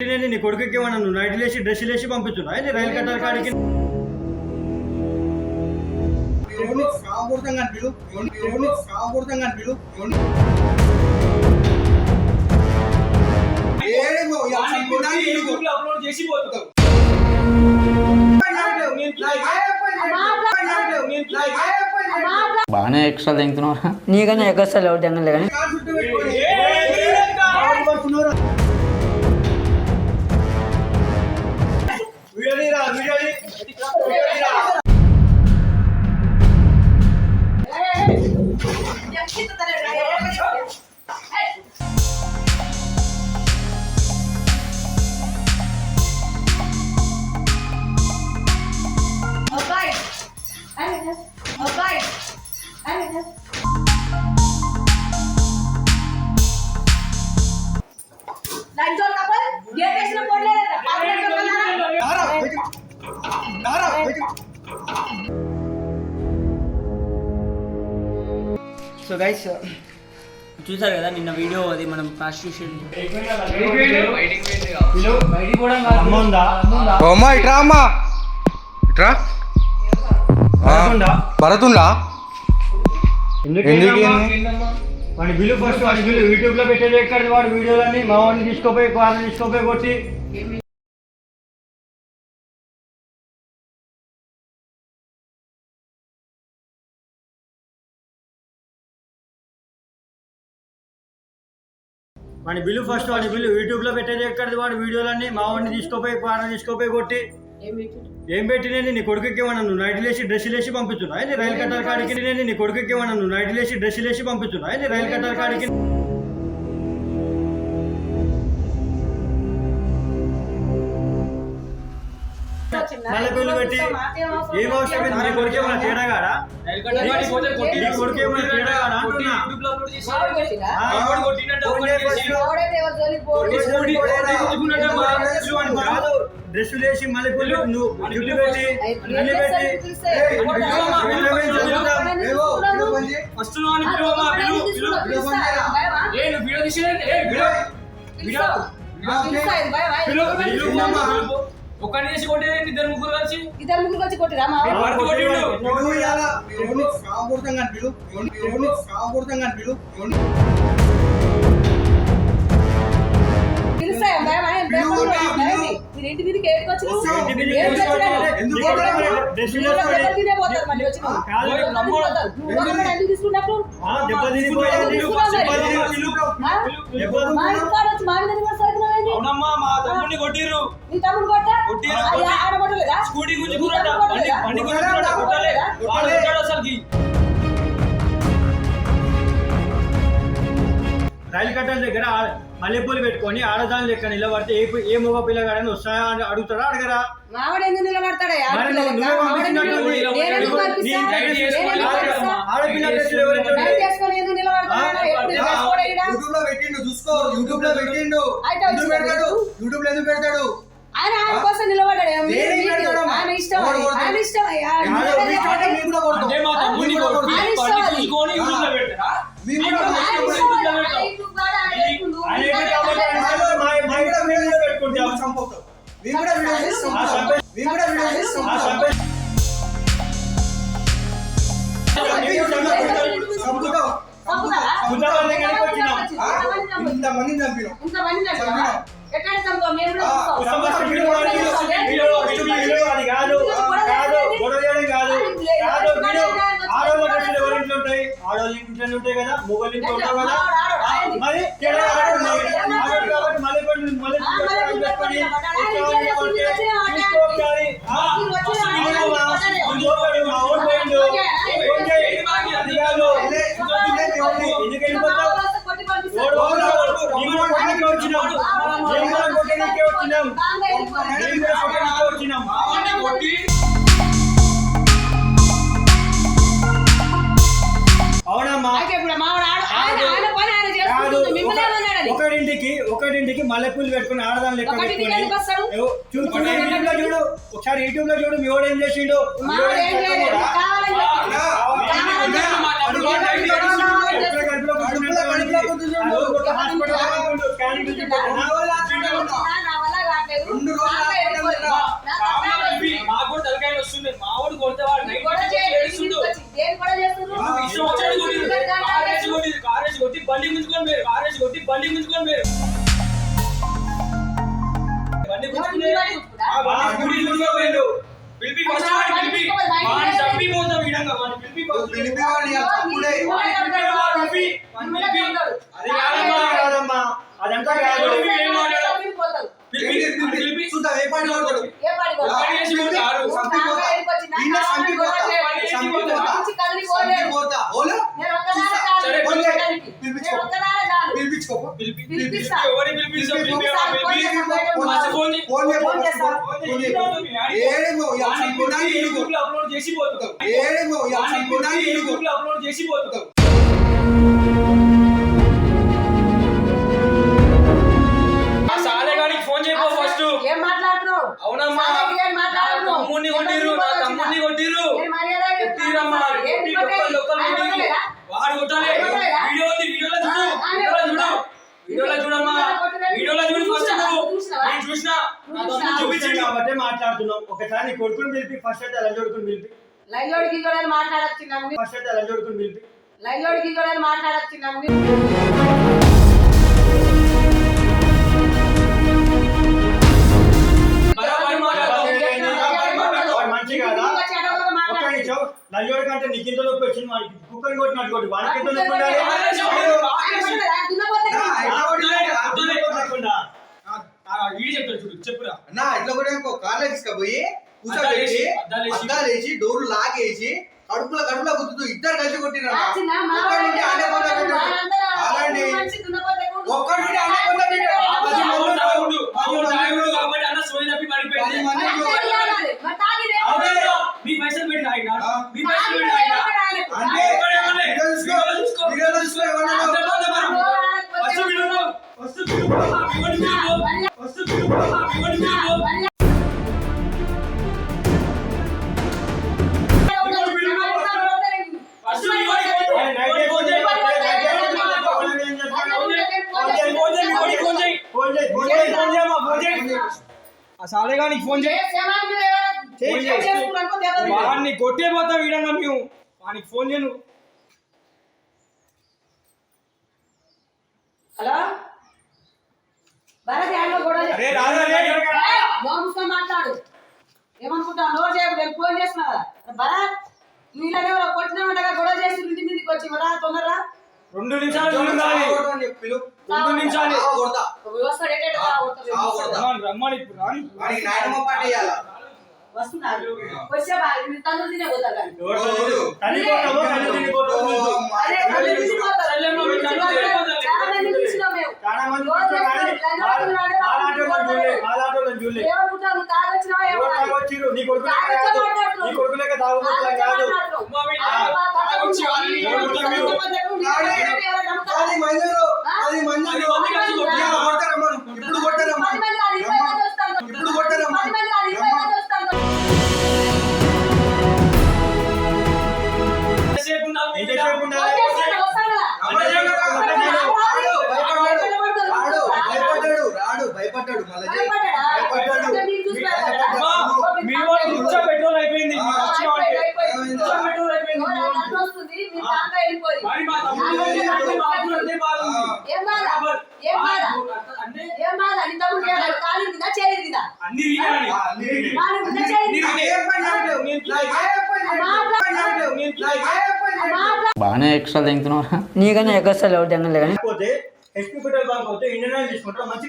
నేను నీ కొడుకుకి ఏమన్నా నువ్వు నైట్ లేచి డ్రెస్ లేచి పంపించున్నా నీ రైలు కట్టాల కాడికి. అప్లోడ్ చేసి పోతావు. బాగానే ఎక్స్ట్రా తింటున్నావు నీకన్నా ఎగ్గొస్తలే ఒకటి అంగలే కానీ. వీడియో తీరా, చూసారు కదా నిన్న వీడియో అది మనం ప్రాస్టిట్యూషన్ అమ్మ ఇట్రా అమ్మా. ఇట్రా. పడుతుందా? భరతుండా ఎందుకు? వాడి బిల్లు ఫస్ట్ వాడి బిల్లు యూట్యూబ్లో పెట్టేది ఎక్కడ? వాడు వీడియోలన్నీ మా వాడిని తీసుకోపోయి వాళ్ళని తీసుకోపోయి కొట్టి వాడి బిల్లు ఫస్ట్ వాడి బిల్లు యూట్యూబ్లో పెట్టేది ఎక్కడ వాడు వీడియోలన్నీ మా వాడిని తీసుకోపోయి వాళ్ళని తీసుకోపోయి కొట్టి. ఏం పెట్టినండి నీ కొడుకుకి ఏమన్నా నువ్వు నైట్ లేచి డ్రెస్ లేచి పంపించున్నా నీ రైలు కట్టాల కాడికి నేను నీ కొడుకుకి ఏమన్నా నువ్వు నైట్ లేచి డ్రెస్ లేచి పంపించున్నా నీ రైలు కట్టాల కాడికి పెట్టి ఏం అవసరం ఏంది? నీ కొడుకు ఏమన్నా తేడాగాడా? నీ కొడుకు ఏమన్నా తేడాగాడా అంటున్నా? ఆ, ఎవడు కొట్టినట్టు ఒకటి చేసి, ఎవడైతే ఎవరు జోలికి పోడు. కొట్టి కొట్టి కొట్టి గుంజుకున్నట్టు మా డ్రెస్సు అని కాదు డ్రెస్ వేసి మల్లెపూలు నువ్వు జుట్టు పెట్టి అన్ని పెట్టి. Video video. వీడియో ఒక్కడిని చేసి కొట్టేది ఇద్దరు ముగ్గురు కలిసి? ఇద్దరు ముగ్గురు వచ్చి కొట్టిరా మా ఆ, వాడికి కొట్టిండు మీదకి తీసుకున్నట్టు తిని- ఆ? దెబ్బ మా వచ్చి మీద? అవునమ్మా మా తమ్ముడిని కొట్టిర్రు. నీ తమ్ముడు కొట్ట? కొట్టిర్రు, ఆ, కొట్టి- ఆడ కొట్టలేదా? స్కూటీ నీ గుంజుకున్నాడ తమ్ముడు బండి కొట్టలేదా? బండి గుంజుకున్నాడ కొట్టాలి వాడు కొట్టాడు అసలుకి. రైలు కట్టాల దగ్గర మల్లెపూలు పెట్టుకొని ఆడదాని లెక్క నిలబడితే ఏ ఏ మగ పిల్లగాడని వస్తాయా అని అడుగుతాడా అడగరా మావాడు ఎందుకు నిలబడతాడయ్యా? మరి నువ్వు- నువ్వే మావాడు పంపించినట్టు ఎందుకు- నీ- నేను ఎందుకు నీ పంపిస్తా? ఇంటి నేను దగ్గర ఎందుకు చేసుకోవాలి. పంపిస్తా? ఆడపిల్ల యూట్యూబ్లో పెట్టిండు చూసుకో యూట్యూబ్లో పెట్టిండు. పెడతాడు? యూట్యూబ్. లో ఎందుకు పెడతాడు? ఆయన ఆయన కోసం నిలబడ్డాడు? ఆయన ఇష్టం? ఆయన ఇష్టం కూడా వీడియో చేస్తాం. కూడా వీడియో చేస్తాం. వీడియో, వీడియో, వీడియో, వీడియో అది కాదు. కాదు కాదు. ఆడవాళ్ళ డ్రెస్సులు ఎవరి ఇంట్లో ఉంటాయి ఆడవాళ్ళ ఇంట్లో ఉంటాయి కదా మొగోళ్ళ ఇంట్లో ఉంటాయి కదా మరి తేడా కాబట్టి మళ్ళీ కొన్ని మళ్ళీ వచ్చినాం. వచ్చినాం. వచ్చినాం. ఒకటింటికి ఒకటింటికి మల్లెపూలు పెట్టుకుని ఆడదాం లెక్క చూడు లో చూడు ఒకసారి యూట్యూబ్లో చూడు మీడు ఏం చేసిండు మా కూడా? తలకాయలు వస్తుంది కొడితే వాడు నైట్ బండి గుంజుకొని మీరు ఆర్ఎస్ కొట్టి బండి గుంజుకొని మీరు బండి గుంజుకొని గుడి గుంజుకోలేదు పిలిపి అదంతా అప్లోడ్ చేసి పోతాం ఏడేమో అప్లోడ్ చేసి పోతాం సాలే గారికి ఫోన్ చేయబో ఫస్ట్. ఏం మాట్లాడుతున్నావు? అవునమ్మా. వీడియోలో చూడమ్మా. వీడియోలో చూడు ఫస్ట్ నేను చూసినా. చూపించండి కాబట్టి మాట్లాడుతున్నాం. ఒకసారి నీ కొడుకుని పిలిపి ఫస్ట్ అయితే ఎలా చూడుకుని పిలిపి. లైన్ లోడ్ గింగోడని మాట్లాడచ్చు ఫస్ట్ అయితే ఎలా చూడుకుని పిలిపి. లైన్ లోడ్ గింగోడని మాట్లాడచ్చు నల్లోడి కంటే నీకు ఇంత నొప్పి వచ్చింది కుక్కని కొట్టిన అడుగు ఎంత నొప్పి వీడి చూడు చెప్పురా ఇట్లా కూడా తీసుకపోయి డోర్లు లాగేసి కడుపులో కడుపులో గుర్తు ఇద్దరు కలిసి కొట్టినా ఫోన్ చేయి. వాడిని కొట్టే పోతా వీడన్నా మేము. వానికి ఫోన్ చేయను. హలో? మాట్లాడు. ఏమనుకుంటావు? నోరు చేయకు ఫోన్ చేస్తున్నా భరత్ నువ్వు ఇలాగే కొట్టినా గొడవ చేసి ఇంటి మీదకి వచ్చి రా తొందరరా? రెండు నిమిషాలు రమ్మని ఇప్పుడు చాలా మంది చూడలేదు వచ్చినావు నీ కొడుకు నీ అది మంజరు అది మంజరు ఇప్పుడు కొట్టారమ్మా. బాగానే ఎక్స్ట్రా తెంగుతున్నారా నీకన్నా ఎక్స్ట్రా ఎవరు తెంగలే కానీ ఇండియన్ తీసుకుంటారు మంచి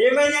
ఏమైనా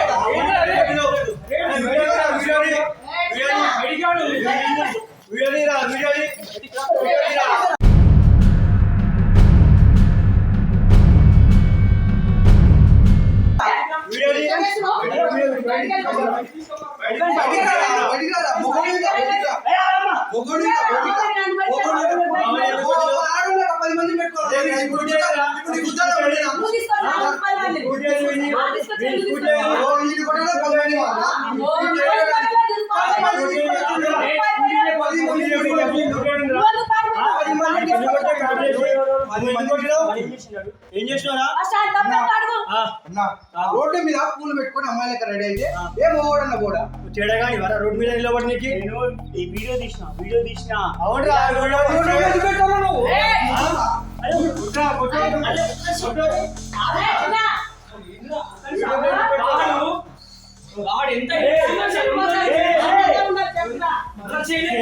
ఏం చేసినారా అన్నా, రోడ్డు మీద పూలు పెట్టుకొని అమ్మాయిలకి రెడీ అయితే ఏ మొగోడన్న కూడా చెడగా ఇవరా రోడ్డు మీద నిలబడికి నేను ఈ వీడియో తీసిన వీడియో తీసిన అవునరా నువ్వు ఎంత చేయలేదు.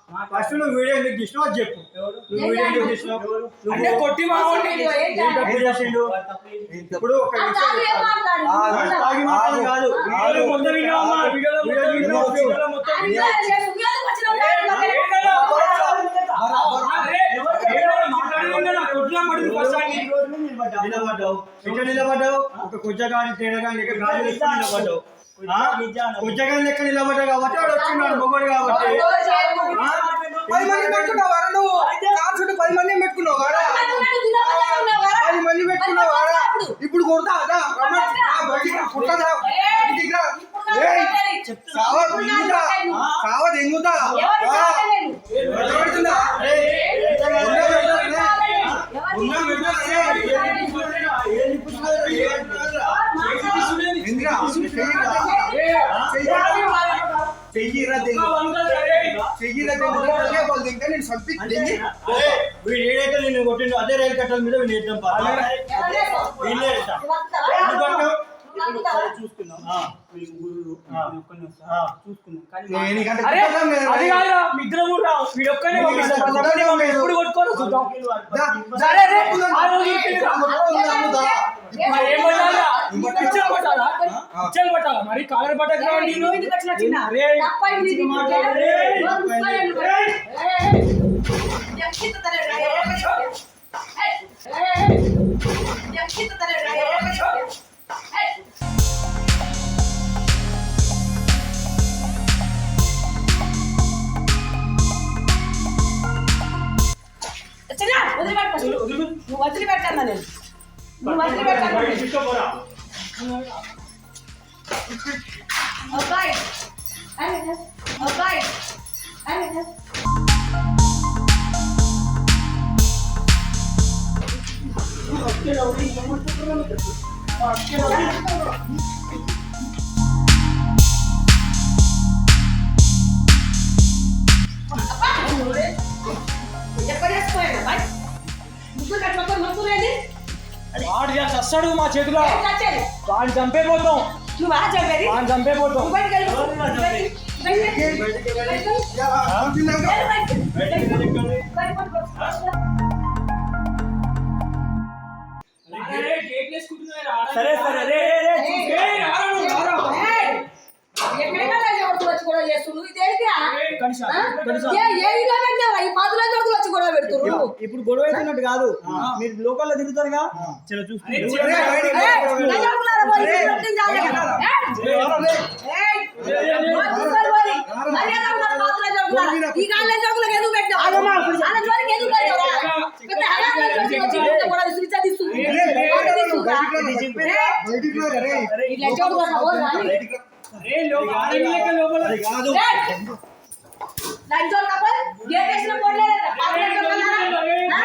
ఫస్ట్ నువ్వు వీడియో ఎందుకు తీసినావు? అది చెప్పు. నువ్వు వీడియో ఎందుకు తీసినావు? నువ్వు అంటే కొట్టి చేసిండు? ఇప్పుడు ఒక విషయం చెప్తాను. ఆగు. తాగి మాటలు కాదు. వీడియోలో మొత్తం విన్నావమ్మా? వీడియోలో మొత్తం విన్నావు? వీడియోలో మొత్తం అరే, వీడియోలో మాట్లాడేది నా కొట్లా పడింది ఫస్ట్ అని. నిలబడ్డావు. ఎక్కడ నిలబడ్డావు? ఒక కుజ్జగాని తేడగాని లెక్క నిలబడ్డావు? కుజ్జగాని లెక్క నిలబడ్డావు కాబట్టి వాడు వచ్చిన్నాడు మొగోడు కాబట్టి. పది మంది పెట్టుకున్నావు వారా నువ్వు? కారు చుట్టూ పది మంది పెట్టుకున్నావు పది మంది పెట్టుకున్నావు ఇప్పుడు కొడతా అదా కొట్టదా. దెంగుతా సావా దెంగుతా ఆ, పెడుతుందా? చెయ్యిరా. చెయ్యిరా? దెంగు. ఆ వంకలు సరే. చెయ్యిరా దెంగు. అదే వాళ్ళు దింకా నేను చంపి దెంగి ఏయ్, వీడు ఏడైతే నిన్ను కొట్టిండు అదే రైలు కట్టల మీద వీడు వేద్దాం పా. ఎప్పుడు కొట్టుకోరు చూద్దాం సరే. మరి కాలర్ పట్టక వదిలిపెట్టన్నా నేను నువ్వు వదిలిపెట్టన్నా బయటికి తీసుకోపోరా. అబ్బాయి అరే వాడు చేసి వస్తాడు మా చేతిలో వాడిని చంపేపోతాం నువ్వు ఆ చంపేది వాడిని చంపేపోతాం సరే సరే రే రే రే ఏ వీడియో పెట్టినావా? ఈ పాతుల వచ్చి గొడవ పెడుతుర్రు ఇప్పుడు గొడవ అవుతున్నట్టు కాదు మీరు లోకల్లో తిరుగుతారుగా చలో. మర్యాద ఉండాలి పాతుల జోకులారా. ఈ గాళ్ళ జోకులకు ఎందుకు పెట్టావు? వాళ్ళ జోలికి ఎందుకు పెట్టావురా? పెద్ద హడావిడి జోకులు వచ్చి ఇంత గొడవ విసిరిచ్చా తీస్తుంది. వాళ్ళు తీస్తుందా? బయటికి రా రే. ఇట్లా జోకులు కొట్టినా పోదురా అని. అరే, లోపల ఆడవి లెక్క లోపల అది కాదు ఏయ్, లైన్ జోక్ కాకపోతే గేట్ వేసిన పోట్లేదా? పాతుల జోకులారా? ఆ?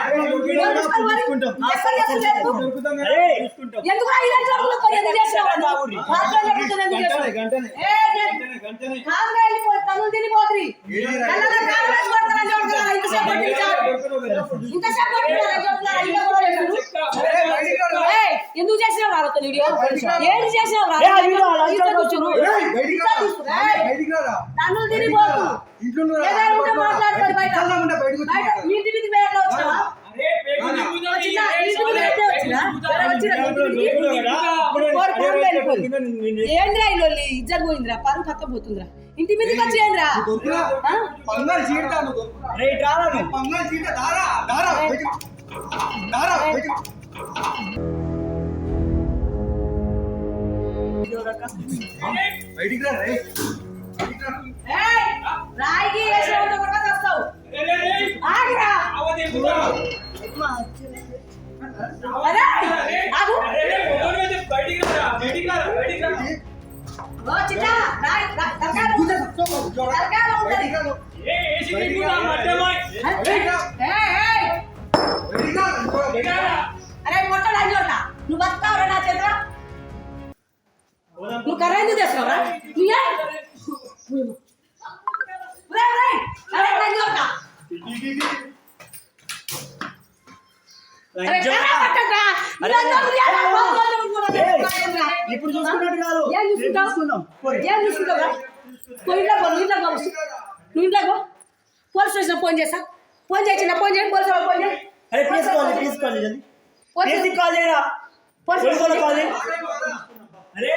ఎవరు చూస్తారు మరి? ఎక్కడ చేస్తున్నారు? చూసుకుంటాం ఎందుకు రా ఇలా జోకులు కొని ఎందుకు చేసినావు అని? పాతుల జోకులు ఎందుకు చేసినావు? గంటనే ఏయ్, నేను- గంటనే గంటనే కాదురా వెళ్ళిపోయి తనులు తినిపోతురి. నల్లగా కాంగ్రెస్ కొడతారా జోకులారా? ఇంతసేపు పట్టించారు. ఇంతసేపు పట్టించారా జోకులారా? ఇంకా కూడా చేస్తున్నారు. అరే, బయటికి రా రా. ఏయ్, ఎందుకు చేసినావు రా ఒక వీడియో ఏంటి చేసినావు రా ఏ, ఆ వీడియో అలా ఇంట్లో కూర్చురు. ఏయ్, బయటికి రా. ఏయ్, బయటికి రా రా. తనులు తినిపోతు ఇంట్లో నువ్వు రా. ఏదైనా ఉంటే మాట్లాడుకోండి బయట. ఇంట్లో ఉంటే బయటకు వచ్చి బయట మాట్లాడు. మీ ఇంటి మీదకి వేరే వచ్చినావా అరే, పేగు దిగుతా, వచ్చినా? ఈ ఇంటి మీద రేస్ ఎట్లా వచ్చినా? వేరే వచ్చినా ఇంటి మీదకి? అప్పుడు కోరి కోరి వెళ్ళిపోయి. నేను- ఏంద్రా ఈ లొల్లి ఇజ్జత్ పోయిందిరా పరువు పక్క పోతుందిరా ఇంటి మీదకి వచ్చి ఏంద్రా దొరుకురా. ఆ? పంగారు చీడతా నువ్వు దొరుకురా. రే రారా చీడ దారా దారా. దారా బయటికి రా. రా రాయికి వేసినంత కూడా వస్తావు. ఆగిరా అరే అని చూడతా నువ్వు బతుకావురా నా చేత నువ్వు కర్ర ఎందుకు తెస్తున్నావురా నువ్వే రే, రే. అరే, అని ఇప్పుడు చూసుకున్నట్టు కాదు. ఏం చూసుకుంటావు? ఏం చూసుకుంటావురా? పో ఇంట్లో పో, నువ్వు ఇంట్లో పో. నువ్వు ఇంట్లో పో. పోలీస్ స్టేషన్ ఫోన్ చేస్తా. ఫోన్ చేసిన ఫోన్ చేయండి పోలీసు ఫోన్ చేయి. అరే ప్లీజ్ కాల్ ప్లీజ్ కాల్ జల్దీ. పోలీసు- ప్లీజ్ కాల్ చేయరా పోలీసు కాల్ అరే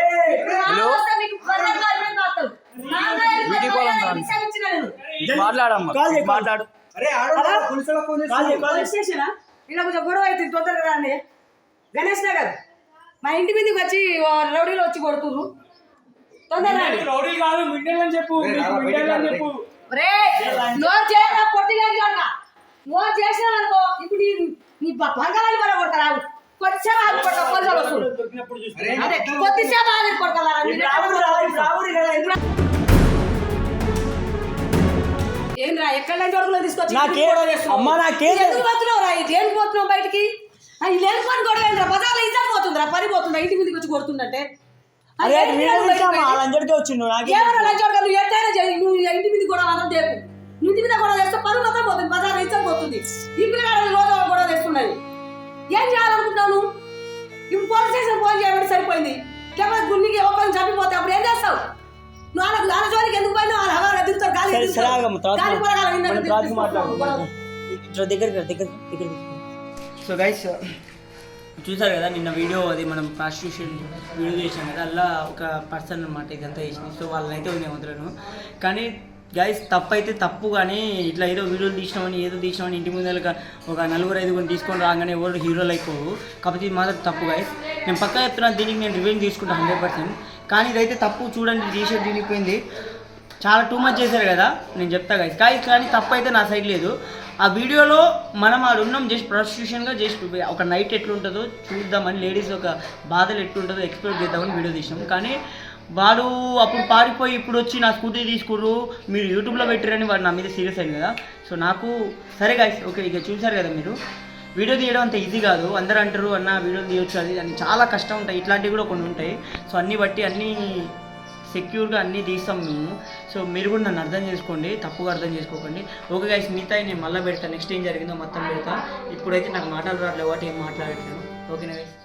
మాట్లాడమ్మా. మాట్లాడు. అరే పోలీస్ స్టేషనా? ఇలా కొంచెం గొడవ అవుతుంది తొందరగా రాండి. గణేష్ నగర్ మా ఇంటి మీదకి వచ్చి ఓ రౌడీలు వచ్చి కొడుతుర్రు. తొందరగా కాదు మిండల్ అని చెప్పు మిండల్ అని చెప్పు. రే నువ్వు చేసిన పొట్టిగా చూడక నువ్వు చేసినావు అనుకో ఇప్పుడు నీ నీ బ- బంగారాన్ని కూడా కొడతారా? ఆగి. కొడతా. అరే, అదే కొద్దిసేపు ఆగి కొడతారా ఇప్పుడు రావుడు రా, ఇప్పుడు రావుడు కదా, ఎందుకు? ఏంద్రా ఎక్కడ నుంచి అడుగులో తీసుకొచ్చి నాకే? అమ్మా నాకే ఎందుకు పోతున్నావు రా దేనికి పోతున్నావు బయటికి? ఆ, ఈ లేనిపోని గొడవ ఏంద్రా బజార్లో ఇజ్జత్ పోతుందిరా పని పోతుందా ఇంటి మీదకి వచ్చి కొడుతుందంటే. ఏంటి? లంజడికే వచ్చిండు నాకే ఏమన్నా లంచ్ అడగ నువ్వు ఎట్టయినా చేయి. నువ్వు ఇంటి మీద గొడవ మాత్రం దేపు నువ్వు ఇంటి మీద గొడవ చేస్తే పరువు పోతుంది. బజార్ ఇచ్చం పోతుంది. ఈ పిల్లగాడు రోజు గొడవ చేస్తున్నది. ఏం చేయాలనుకుంటున్నావు నువ్వు? ఇప్పుడు పోలీస్ స్టేషన్ ఫోన్ చేయబడి సరిపోయింది. లేకపోతే గుండికి ఒకరిని చంపిపోతే అప్పుడు ఏం చేస్తావు? నువ్వు వాళ్ళ వాళ్ళ జోలికి ఎందుకు పోయినావు? వాళ్ళ హవాలా దిగుతారు గాలి సరే సరే దిగుతారు. ఆగమ్మ, తర్వాత గాలి పొరగాల మీద మనం దిగుతారు. తర్వాత మాట్లాడుకుందాం ఇట్లా దగ్గరికి రా, దగ్గరికి దగ్గరికి సో గైస్ చూసారు కదా నిన్న వీడియో అది మనం ప్రాస్టిట్యూషన్ వీడియో చేసాం కదా అలా ఒక పర్సన్ అనమాట ఇదంతా చేసింది. సో వాళ్ళని అయితే నేను వదలను. కానీ గైస్ తప్పు అయితే తప్పు కానీ ఇట్లా ఏదో వీడియోలు తీసినామని ఏదో తీసినామని ఇంటి ముందర ఒక నలుగురు ఐదుగురు తీసుకొని రాగానే ఎవరు హీరోలు అయిపోవు కాకపోతే ఇది మాత్రం తప్పు గైస్ నేను పక్కా చెప్తున్నాను దీనికి నేను రివెంజ్ తీసుకుంటాను హండ్రెడ్ పర్సెంట్ కానీ ఇదైతే తప్పు చూడండి టీషర్ట్ తినిపోయింది చాలా టూ మచ్ చేశారు కదా నేను చెప్తా గైస్ కానీ కానీ తప్పు అయితే నా సైడ్ లేదు. ఆ వీడియోలో మనం ఆడు ఉన్నాం జస్ట్ ప్రాస్టిట్యూషన్గా జస్ట్ ఒక నైట్ ఎట్లుంటుందో చూద్దామని లేడీస్ ఒక బాధలు ఎట్లుంటుందో ఎక్స్ప్లోర్ చేద్దామని వీడియో తీసినాం. కానీ వాడు అప్పుడు పారిపోయి ఇప్పుడు వచ్చి నా స్కూటీ తీసుకుర్రు మీరు యూట్యూబ్లో పెట్టారని వాడు నా మీద సీరియస్ అయింది కదా. సో నాకు సరే గాయస్ ఓకే ఇక చూశారు కదా మీరు. వీడియో తీయడం అంత ఈజీ కాదు. అందరూ అంటారు అన్న వీడియో తీయొచ్చు అది అని చాలా కష్టం ఉంటాయి. ఇట్లాంటివి కూడా కొన్ని ఉంటాయి. సో అన్నీ బట్టి అన్నీ సెక్యూర్గా అన్నీ తీస్తాం మేము. సో మీరు కూడా నన్ను అర్థం చేసుకోండి. తప్పుగా అర్థం చేసుకోకండి. ఓకే గైస్ మిగతా నేను మళ్ళీ పెడతాను నెక్స్ట్ ఏం జరిగిందో మొత్తం పెడతా. ఇప్పుడైతే నాకు మాటలు రావట్లేదు వాటి ఏం మాట్లాడట్లేదు. ఓకేనా గైస్